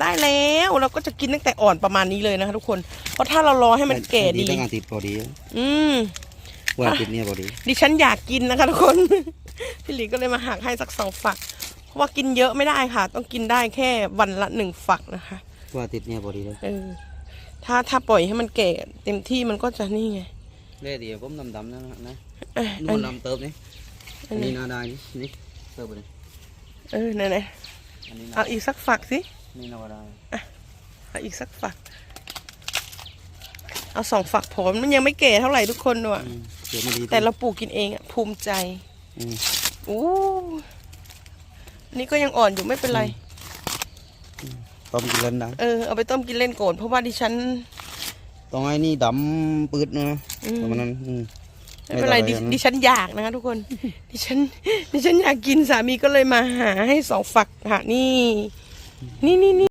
ได้แล้วเราก็จะกินตั้งแต่อ่อนประมาณนี้เลยนะคะทุกคน เพราะถ้าเรารอให้มันแก่ดีตั้งอาทิตย์พอดี อืมว่าอาทิตย์เนี้ยพอดี ดิฉันอยากกินนะคะทุกคน พี่หลีก็เลยมาหักให้สักสองฝัก เพราะว่ากินเยอะไม่ได้ค่ะ ต้องกินได้แค่วันละหนึ่งฝักนะคะ ว่าอาทิตย์เนี้ยพอดีเลยเออถ้าถ้าปล่อยให้มันแก่เต็มที่มันก็จะนี่ไงเล่เดี๋ยวผมดำๆนะนะเอ้ยนู่อันนดำเติมนี่อัอันนนี้นี้นาได้นี่นี่เติมไปเลยเออไหนไหนอันนี้ๆนาเอาอีกสักฝักสิ นี่นาวาได้เอาอีกสักฝัก เอาสองฝักผลมันยังไม่แก่เท่าไหร่ทุกคนด้วยอืมเดี๋ยวมันดีแต่เราปลูกกินเองอะภูมิใจอืมอู้อันนี้ก็ยังอ่อนอยู่ไม่เป็นไร ต้มกินเล่นได้เออเอาไปต้มกินเล่นก่อนเพราะว่าดิฉัน ต้องให้นี่ดำปืดนะอืม ประมาณนั้นอืมไม่เป็นไรดิไม่ต้องอะไรนะดิฉันอยากนะคะทุกคน ดิฉันดิฉันอยากกินสามีก็เลยมาหาให้สองฝักค่ะนี่ นี่นี่นี่